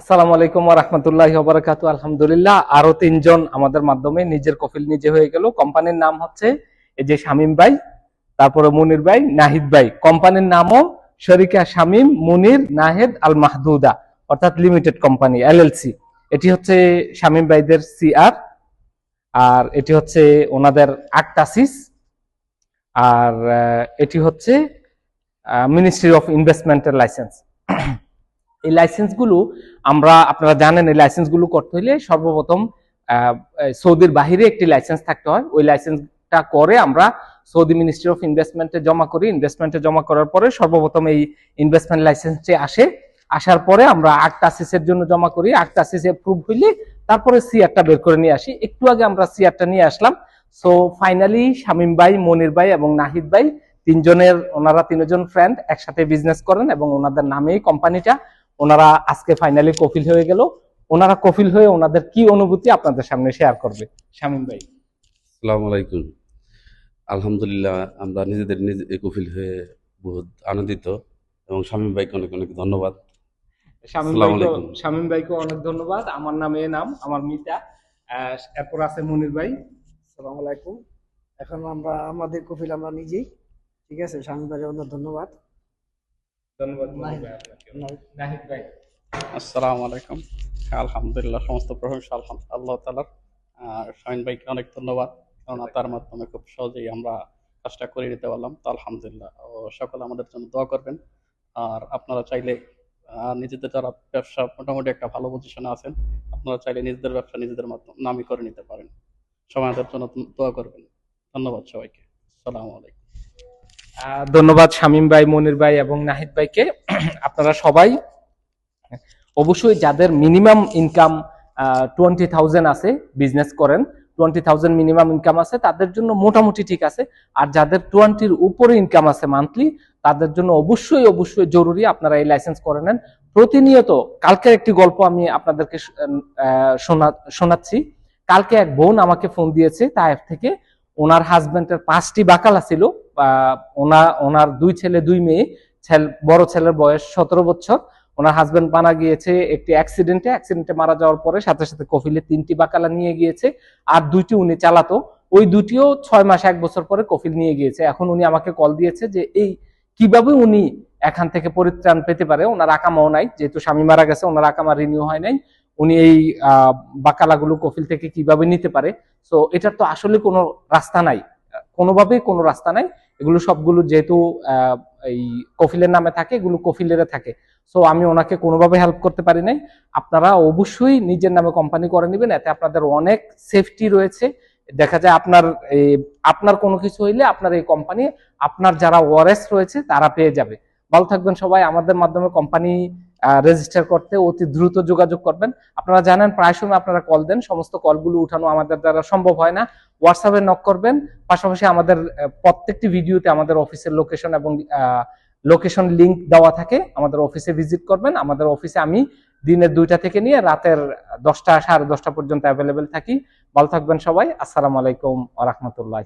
আসসালামু আলাইকুম রহমতুল্লাহ বারাকাতু আলহামদুলিল্লাহ, আরও তিনজন আমাদের মাধ্যমে নিজের কফিল নিজে হয়ে গেল। কোম্পানির নাম হচ্ছে এই যে শামীম ভাই, তারপরে মুনির ভাই, নাহিদ ভাই। কোম্পানির নামও শরিকা শামীম, মুনির, নাহেদ আল মাহদুদা, অর্থাৎ লিমিটেড কোম্পানি এলএলসি এটি হচ্ছে শামীম ভাইদের সিআর আর এটি হচ্ছে ওনাদের আক্টাসিস আর এটি হচ্ছে মিনিস্ট্রি অফ ইনভেস্টমেন্টের লাইসেন্স এই লাইসেন্সগুলো আমরা, আপনারা জানেন এই লাইসেন্সগুলো করতে হলে সর্বপ্রথম সৌদির বাহিরে একটি লাইসেন্স থাকতে হয়। ওই লাইসেন্সটা করে আমরা সৌদি মিনিস্ট্রি অফ ইনভেস্টমেন্টে জমা করি। ইনভেস্টমেন্টে জমা করার পরে সর্বপ্রথম এই ইনভেস্টমেন্ট লাইসেন্সটি আসে। আসার পরে আমরা আক্ট আসিসের জন্য জমা করি। আক্ট আসিস এপ্রুভ হইলে তারপরে সিআরটা বের করে নিয়ে আসি। একটু আগে আমরা সিআরটা নিয়ে আসলাম। সো ফাইনালি শামীম ভাই, মনির ভাই এবং নাহিদ ভাই তিনজনের, ওনারা তিনজন ফ্রেন্ড একসাথে বিজনেস করেন এবং ওনাদের নামেই কোম্পানিটা ওনারা আজকে ফাইনালি কফিল হয়ে গেল। ওনারা কফিল হয়ে ওনাদের কি অনুভূতি আপনাদের সামনে শেয়ার করবে? শামীম ভাই। আসসালামু আলাইকুম। আলহামদুলিল্লাহ আমরা নিজেদের নিজে কফিল হয়ে বহুত আনন্দিত এবং স্বামী ভাইকে অনেক অনেক ধন্যবাদ। শামীম ভাইকে শামীম ভাইকে অনেক ধন্যবাদ। আমার নামে এ নাম আমার মিতা। আহ, এরপর আছে মনির ভাই। আসসালামু আলাইকুম। এখন আমরা আমাদের কফিল আমরা নিজেই। ঠিক আছে স্বামী ভাইয়ের অনেক ধন্যবাদ। ধন্যবাদ নাহিদ। ভাই। আসসালামু আলাইকুম। আলহামদুলিল্লাহ সমস্ত প্রশংসা আল্লাহ তালার আর শাহিন ভাইকে অনেক ধন্যবাদ কেননা তার মাধ্যমে খুব সহজেই আমরা কাজটা করে নিতে পারলাম। তো আলহামদুলিল্লাহ ও সকলে আমাদের জন্য দোয়া করবেন। আর আপনারা চাইলে নিজেদের যারা ব্যবসা মোটামুটি একটা ভালো পজিশনে আছেন আপনারা চাইলে নিজেদের ব্যবসা নিজেদের মাধ্যমে নামই করে নিতে পারেন। সবাই আমাদের জন্য দোয়া করবেন। ধন্যবাদ সবাইকে। আসসালামু আলাইকুম। ধন্যবাদ শামীম ভাই, মনির ভাই এবং নাহিদ ভাইকে। আপনারা সবাই অবশ্যই যাদের মিনিমাম ইনকাম টোয়েন্টি থাউজেন্ড আছে বিজনেস করেন টোয়েন্টি থাউজেন্ড মিনিমাম ইনকাম আছে, তাদের জন্য মোটামুটি ঠিক আছে। আর যাদের টোয়েন্টির উপরে ইনকাম আছে মান্থলি তাদের জন্য অবশ্যই অবশ্যই জরুরি আপনারা এই লাইসেন্স করে নেন। প্রতিনিয়ত কালকের একটি গল্প আমি আপনাদেরকে শোনা- শোনাচ্ছি। কালকে এক বোন আমাকে ফোন দিয়েছে তাইফ থেকে। ওনার হাজবেন্ডের পাঁচটি বাকালা ছিল। বা ওনার দুই ছেলে, দুই মেয়ে বড় ছেলের বয়স সতেরো বছর। ওনার হাজবেন্ড মারা গিয়েছে একটি অ্যাক্সিডেন্টে অ্যাক্সিডেন্টে মারা যাওয়ার পরে সাথে সাথে কফিলে তিনটি বাকালা নিয়ে গিয়েছে আর দুইটি উনি চালাতো। ওই দুটিও ছয় মাস, এক বছর পরে কফিল নিয়ে গিয়েছে। এখন উনি আমাকে কল দিয়েছে যে, এই, কীভাবে উনি এখান থেকে পরিত্রাণ পেতে পারে? ওনার আকামাও নাই, যেহেতু স্বামী মারা গেছে, ওনার আকামা রিনিউ হয় নাই। উনি এই বাকালাগুলো কফিল থেকে কীভাবে নিতে পারে? সো এটার তো আসলে কোনো রাস্তা নাই। কোনোভাবেই কোনো রাস্তা নাই। এগুলো সবগুলো যেহেতু এই কফিলের নামে থাকে, এগুলো কফিলের থাকে। সো আমি ওনাকে কোনোভাবে হেল্প করতে পারি নাই। আপনারা অবশ্যই নিজের নামে কোম্পানি করে নেবেন, এতে আপনাদের অনেক সেফটি রয়েছে। দেখা যায় আপনার, এই, আপনার কোনো কিছু হইলে আপনার এই কোম্পানি আপনার যারা ওয়ারেস রয়েছে, তারা পেয়ে যাবে। ভালো থাকবেন সবাই। আমাদের মাধ্যমে কোম্পানি রেজিস্টার করতে অতি দ্রুত যোগাযোগ করবেন। আপনারা জানেন, প্রায় সময় আপনারা কল দেন, সমস্ত কলগুলো উঠানো আমাদের দ্বারা সম্ভব হয় না। হোয়াটসঅ্যাপে নক করবেন, পাশাপাশি আমাদের প্রত্যেকটি ভিডিওতে আমাদের অফিসের লোকেশন এবং লোকেশন লিংক দেওয়া থাকে। আমাদের অফিসে ভিজিট করবেন, আমাদের অফিসে আমি দিনের দুইটা থেকে নিয়ে রাতের দশটা, সাড়ে দশটা পর্যন্ত অ্যাভেলেবেল থাকি। ভালো থাকবেন সবাই। আসসালামু আলাইকুম আ রহমতুল্লাহ